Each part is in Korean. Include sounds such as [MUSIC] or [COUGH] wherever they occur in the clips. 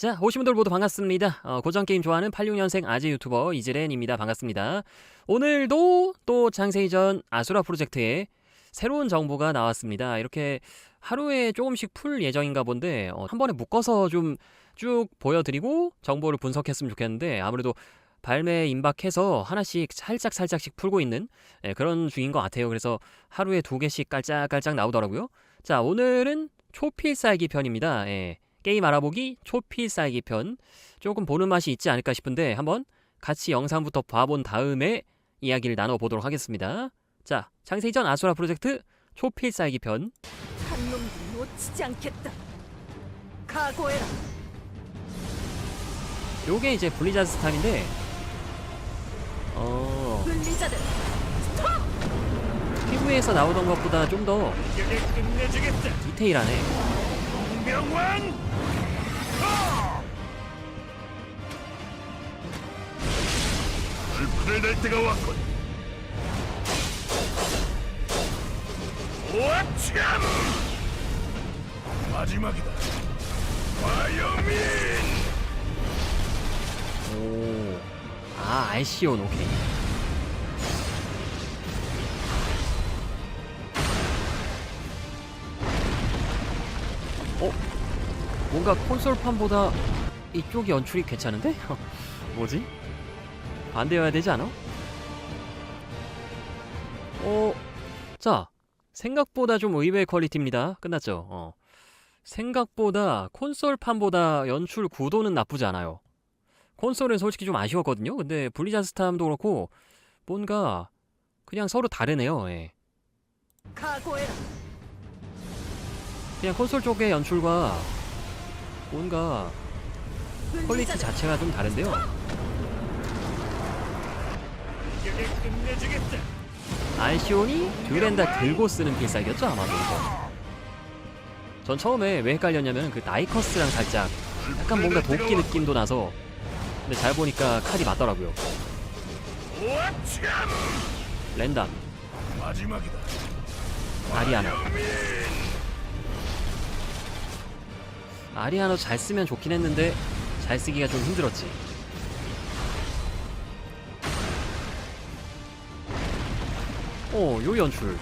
자, 오신 분들 모두 반갑습니다. 어, 고전 게임 좋아하는 86년생 아재 유튜버 이즈렌입니다. 반갑습니다. 오늘도 또 장세이전 아수라 프로젝트에 새로운 정보가 나왔습니다. 이렇게 하루에 조금씩 풀 예정인가 본데 어, 한 번에 묶어서 좀 쭉 보여드리고 정보를 분석했으면 좋겠는데 아무래도 발매 임박해서 하나씩 살짝 살짝씩 풀고 있는 예, 그런 중인 것 같아요. 그래서 하루에 두 개씩 깔짝깔짝 나오더라고요. 자, 오늘은 초필살기 편입니다. 예. 게임 알아보기 초필살기 편 조금 보는 맛이 있지 않을까 싶은데 한번 같이 영상부터 봐본 다음에 이야기를 나눠보도록 하겠습니다. 자, 장세이전 아수라 프로젝트 초필살기 편 한 놈도 놓치지 않겠다. 각오해라. 요게 이제 블리자드 스탐인데 어... 분리자들 PV에서 나오던 것보다 좀 더. 디테일하네 명왕. 불풀을 낼 때가 왔군. 와참! 마지막이다. 와이오민! 오... 아 알시온 오케이 뭔가 콘솔판보다 이쪽이 연출이 괜찮은데? [LAUGHS] 뭐지? 반대여야 되지 않아? 어... 자 생각보다 좀 의외의 퀄리티입니다 끝났죠? 어. 생각보다 콘솔판보다 연출 구도는 나쁘지 않아요 콘솔은 솔직히 좀 아쉬웠거든요. 근데 블리자드 스탐도 그렇고 뭔가 그냥 서로 다르네요. 예. 그냥 콘솔 쪽의 연출과 뭔가 퀄리티 자체가 좀 다른데요. 알시온이 듀렌다 들고 쓰는 필살기였죠 아마도 이거. 전 처음에 왜 헷갈렸냐면 그 나이커스랑 살짝 약간 뭔가 도끼 느낌도 나서 근데 잘 보니까 칼이 맞더라고요. 랜담. 아리아나. 아리아노 잘 쓰면 좋긴 했는데 잘 쓰기가 좀 힘들었지. 어, 요 연출.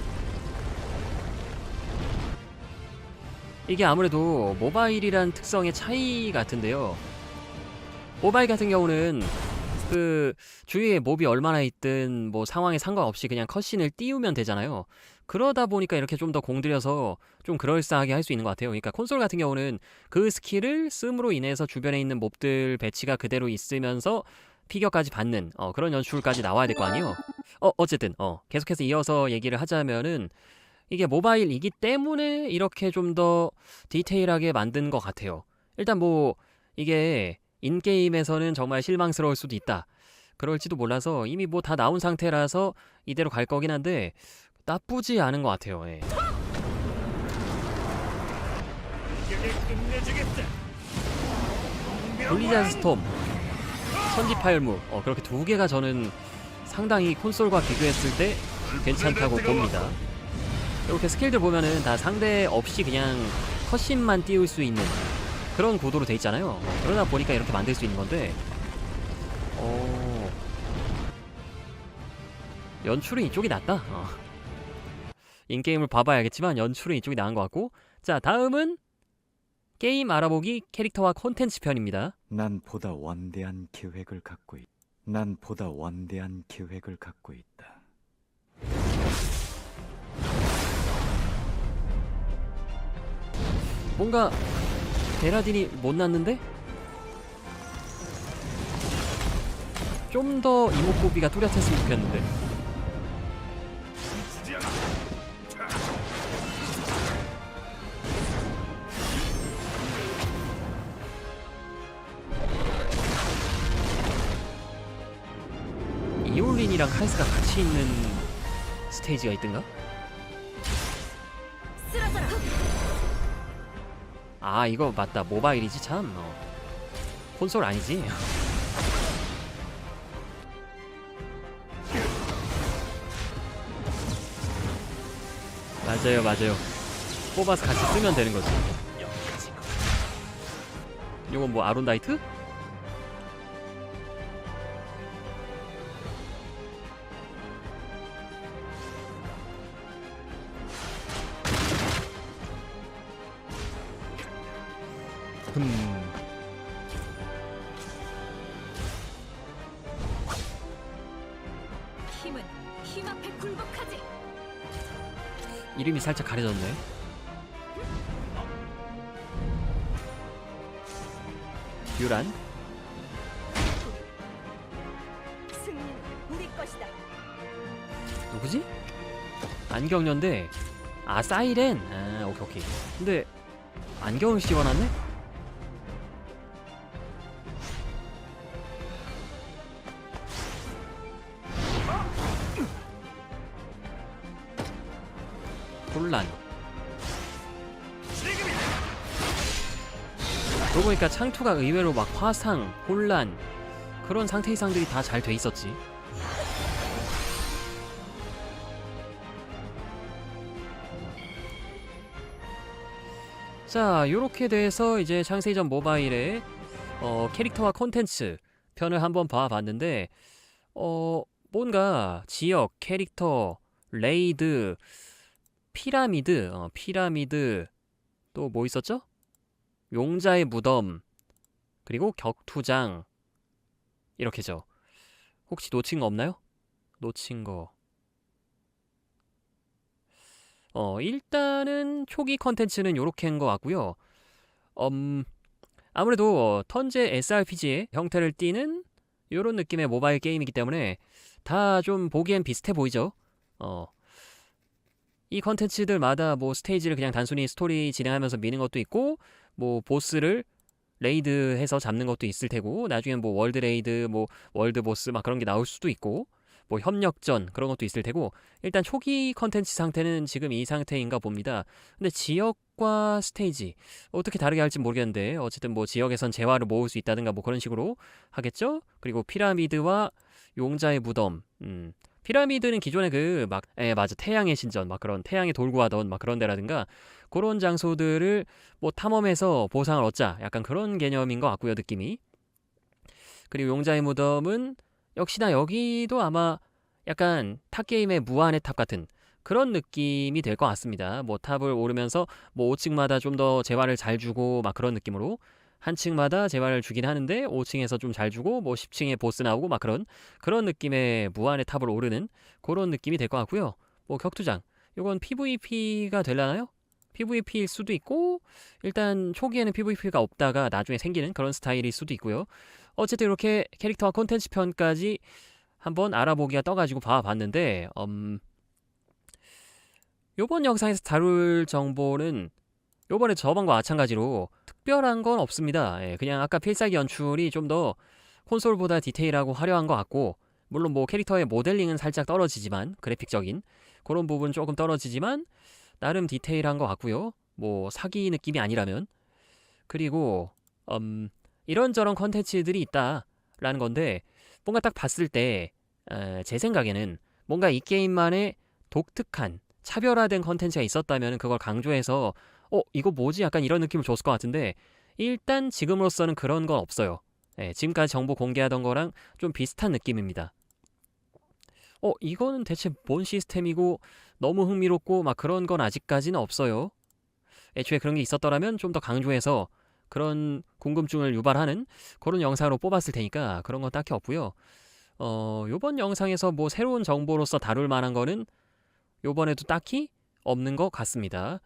이게 아무래도 모바일이란 특성의 차이 같은데요. 모바일 같은 경우는 그 주위에 몹이 얼마나 있든 뭐 상황에 상관없이 그냥 컷신을 띄우면 되잖아요. 그러다 보니까 이렇게 좀 더 공들여서 좀 그럴싸하게 할 수 있는 것 같아요. 그러니까 콘솔 같은 경우는 그 스킬을 씀으로 인해서 주변에 있는 몹들 배치가 그대로 있으면서 피겨까지 받는 어, 그런 연출까지 나와야 될 거 아니에요. 어 어쨌든 어 계속해서 이어서 얘기를 하자면은 이게 모바일이기 때문에 이렇게 좀 더 디테일하게 만든 것 같아요. 일단 뭐 이게 인게임에서는 정말 실망스러울 수도 있다. 그럴지도 몰라서 이미 뭐 다 나온 상태라서 이대로 갈 거긴 한데 나쁘지 않은 것 같아요. 예. 블리자드 스톰, 천지파열무 어, 그렇게 두 개가 저는 상당히 콘솔과 비교했을 때 괜찮다고 봅니다. 이렇게 스킬들 보면은 다 상대 없이 그냥 컷신만 띄울 수 있는 그런 구도로 돼 있잖아요. 어, 그러다 보니까 이렇게 만들 수 있는 건데, 어... 연출은 이쪽이 낫다. 어. 인게임을 봐봐야겠지만 연출은 이쪽이 나은 것 같고, 자 다음은 게임 알아보기 캐릭터와 콘텐츠 편입니다. 난 보다 원대한 계획을 갖고 있. 난 보다 원대한 계획을 갖고 있다. 뭔가 베라딘이 못 났는데? 좀 더 이목구비가 뚜렷했으면 좋겠는데. 이올린이랑 카이스가 같이 있는 스테이지가 있던가? 아 이거 맞다. 모바일이지 참. 어. 콘솔 아니지? 맞아요 맞아요. 뽑아서 같이 쓰면 되는 거지. 요건 뭐 아론다이트? 힘 앞에 굴복하지. 이름이 살짝 가려졌네. 듀란? 승리는 우리 것이다. 누구지? 안경녀인데 아 사이렌 아 오케이 오케이 근데 안경을 씌워놨네? 그러고 보니까 창투가 의외로 막 화상, 혼란 그런 상태 이상들이 다 잘 돼 있었지 자, 요렇게 돼서 이제 창세이전 모바일의 어, 캐릭터와 콘텐츠 편을 한번 봐봤는데 어, 뭔가 지역, 캐릭터, 레이드, 피라미드, 어, 피라미드 또 뭐 있었죠? 용자의 무덤 그리고 격투장 이렇게죠. 혹시 놓친 거 없나요? 놓친 거. 어, 일단은 초기 컨텐츠는 요렇게인 것 같고요. 음, 아무래도 어, 턴제 SRPG의 형태를 띠는 요런 느낌의 모바일 게임이기 때문에 다 좀 보기엔 비슷해 보이죠. 어, 이 컨텐츠들마다 뭐 스테이지를 그냥 단순히 스토리 진행하면서 미는 것도 있고 뭐 보스를 레이드해서 잡는 것도 있을 테고 나중엔 뭐 월드 레이드 뭐 월드 보스 막 그런 게 나올 수도 있고 뭐 협력전 그런 것도 있을 테고 일단 초기 컨텐츠 상태는 지금 이 상태인가 봅니다. 근데 지역과 스테이지 어떻게 다르게 할지 모르겠는데 어쨌든 뭐 지역에선 재화를 모을 수 있다든가 뭐 그런 식으로 하겠죠. 그리고 피라미드와 용자의 무덤 음. 피라미드는 기존에 그 막, 에, 맞아. 태양의 신전, 막 그런 태양이 돌고 하던 막 그런 데라든가 그런 장소들을 뭐 탐험해서 보상을 얻자. 약간 그런 개념인 것 같고요, 느낌이. 그리고 용자의 무덤은 역시나 여기도 아마 약간 탑 게임의 무한의 탑 같은 그런 느낌이 될 것 같습니다. 뭐 탑을 오르면서 뭐 5층마다 좀 더 재화를 잘 주고 막 그런 느낌으로 한 층마다 재화를 주긴 하는데 5층에서 좀 잘 주고 뭐 10층에 보스 나오고 막 그런 그런 느낌의 무한의 탑을 오르는 그런 느낌이 될 것 같고요. 뭐 격투장 이건 PVP가 되려나요? PVP일 수도 있고 일단 초기에는 PVP가 없다가 나중에 생기는 그런 스타일일 수도 있고요. 어쨌든 이렇게 캐릭터와 콘텐츠 편까지 한번 알아보기가 떠가지고 봐봤는데 음, 요번 영상에서 다룰 정보는 요번에 저번과 마찬가지로 특별한 건 없습니다. 예, 그냥 아까 필살기 연출이 좀 더 콘솔보다 디테일하고 화려한 것 같고 물론 뭐 캐릭터의 모델링은 살짝 떨어지지만 그래픽적인 그런 부분 조금 떨어지지만 나름 디테일한 것 같고요. 뭐 사기 느낌이 아니라면 그리고 음, 이런저런 컨텐츠들이 있다라는 건데 뭔가 딱 봤을 때 제 생각에는 뭔가 이 게임만의 독특한 차별화된 컨텐츠가 있었다면 그걸 강조해서 어 이거 뭐지 약간 이런 느낌을 줬을 것 같은데 일단 지금으로서는 그런 건 없어요. 예, 지금까지 정보 공개하던 거랑 좀 비슷한 느낌입니다. 어 이거는 대체 뭔 시스템이고 너무 흥미롭고 막 그런 건 아직까지는 없어요. 애초에 그런 게 있었더라면 좀 더 강조해서 그런 궁금증을 유발하는 그런 영상으로 뽑았을 테니까 그런 건 딱히 없고요. 어 요번 영상에서 뭐 새로운 정보로서 다룰 만한 거는 요번에도 딱히 없는 것 같습니다.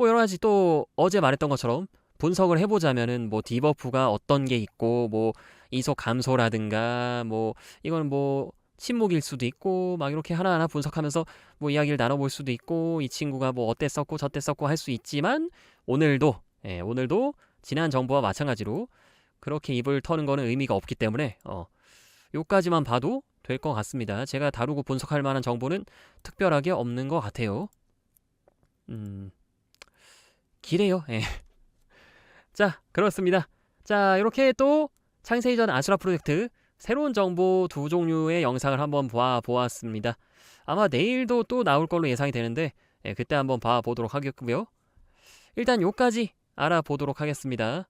뭐 여러 가지 또 어제 말했던 것처럼 분석을 해보자면은 뭐 디버프가 어떤 게 있고 뭐 이속 감소라든가 뭐 이건 뭐 침묵일 수도 있고 막 이렇게 하나하나 분석하면서 뭐 이야기를 나눠볼 수도 있고 이 친구가 뭐 어땠었고 저땠었고 할 수 있지만 오늘도 예, 오늘도 지난 정보와 마찬가지로 그렇게 입을 터는 거는 의미가 없기 때문에 어 요까지만 봐도 될 것 같습니다. 제가 다루고 분석할 만한 정보는 특별하게 없는 것 같아요. 음, 기래요. 예. 자, 그렇습니다. 자, 이렇게 또 창세이전 아수라 프로젝트 새로운 정보 두 종류의 영상을 한번 보아 보았습니다. 아마 내일도 또 나올 걸로 예상이 되는데 예, 그때 한번 봐 보도록 하겠고요. 일단 요까지 알아보도록 하겠습니다.